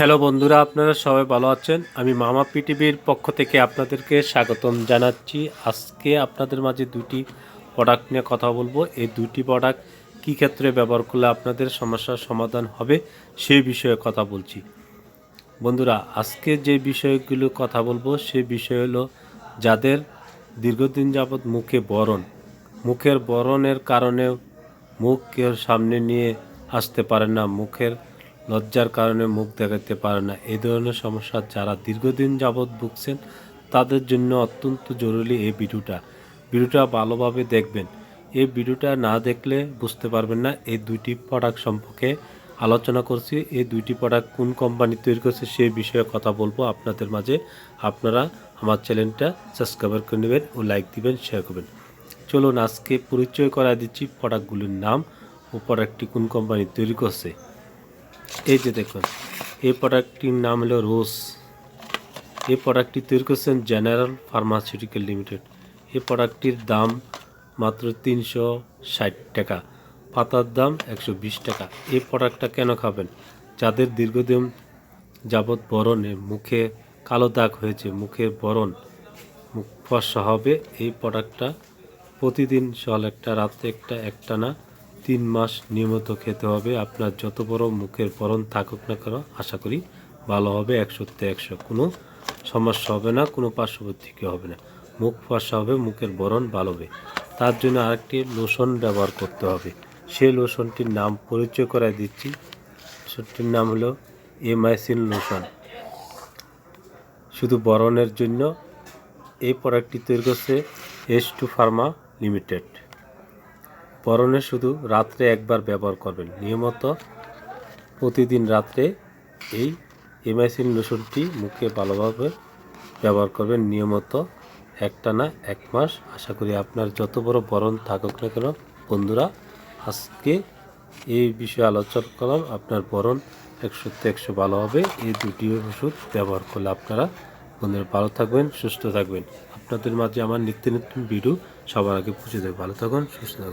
Hello বন্ধুরা, আপনারা সবাই ভালো আছেন? আমি মামা পিটিভির পক্ষ থেকে আপনাদেরকে স্বাগতম জানাচ্ছি। আজকে আপনাদের মাঝে দুটি প্রোডাক্ট নিয়ে কথা বলব। এই দুটি প্রোডাক্ট কী ক্ষেত্রে ব্যবহার করলে আপনাদের সমস্যার সমাধান হবে সেই বিষয়ে কথা বলছি। বন্ধুরা, আজকে যে বিষয়গুলো কথা বলব, সে বিষয় হলো যাদের দীর্ঘদিন যাবৎ মুখে বরণ, মুখের বরণের কারণে মুখের সামনে নিয়ে আসতে পারে না, মুখের লজ্জার কারণে মুখ দেখাতে পারে না। এই ধরনের সমস্যা যারা দীর্ঘদিন যাবৎ ভুগছেন, তাদের জন্য অত্যন্ত জরুরি এই ভিডিওটা। ভিডিওটা ভালোভাবে দেখবেন। এই ভিডিওটা না দেখলে বুঝতে পারবেন না এই দুইটি প্রোডাক্ট সম্পর্কে আলোচনা করছি। এই দুইটি প্রোডাক্ট কোন কোম্পানি তৈরি করছে সেই বিষয়ে কথা বলব আপনাদের মাঝে। আপনারা আমার চ্যানেলটা সাবস্ক্রাইব করে নেবেন ও লাইক দিবেন শেয়ার করবেন। চলুন আজকে পরিচয় করা দিচ্ছি প্রোডাক্টগুলির নাম ও প্রোডাক্টটি কোন কোম্পানি তৈরি করছে। এই যে দেখুন, এই প্রোডাক্টটির নাম হলো রোজ এই প্রোডাক্টটি তৈরি করছেন জেনারেল ফার্মাসিউটিক্যাল লিমিটেড এই প্রোডাক্টটির দাম মাত্র তিনশো ষাট টাকা, পাতার দাম একশো বিশ টাকা। এই প্রোডাক্টটা কেন খাবেন? যাদের দীর্ঘদিন যাবৎ বরণে মুখে কালো দাগ হয়েছে, মুখে বরণ, মুখ ফর্সা হবে, এই প্রোডাক্টটা প্রতিদিন সকাল একটা রাতে একটা একটা না তিন মাস নিয়মিত খেতে হবে। আপনার যত বড় মুখের বরণ থাকুক না কেন, আশা করি ভালো হবে। একশোতে একশো। কোনো সমস্যা হবে না, কোনো পার্শ্ববর্তীকে হবে না। মুখ ফর্সা হবে, মুখের বরণ ভালো হবে। তার জন্য আরেকটি লোশন ব্যবহার করতে হবে। সেই লোশনটির নাম পরিচয় করায় দিচ্ছি। লোশনটির নাম হলো এমাইসিন লোশন। শুধু বরণের জন্য এই প্রোডাক্টটি তৈরি করছে এস টু ফার্মা লিমিটেড বরণে শুধু রাত্রে একবার ব্যবহার করবেন। নিয়মিত প্রতিদিন রাত্রে এই এমাইসিন লোশনটি মুখে ভালোভাবে ব্যবহার করবেন। নিয়মিত একটা না এক মাস। আশা করি আপনার যত বড় বরণ থাকুক না কেন, বন্ধুরা, আজকে এই বিষয়ে আলোচনা করলাম। আপনার বরণ একশোতে একশো ভালো হবে। এই দুটি ওষুধ ব্যবহার করলে আপনারা বন্ধুরা ভালো থাকবেন, সুস্থ থাকবেন। আপনাদের মাঝে আমার নিত্য নতুন ভিডিও সবার আগে পৌঁছে দেবে। ভালো থাকুন, সুস্থ থাকুন।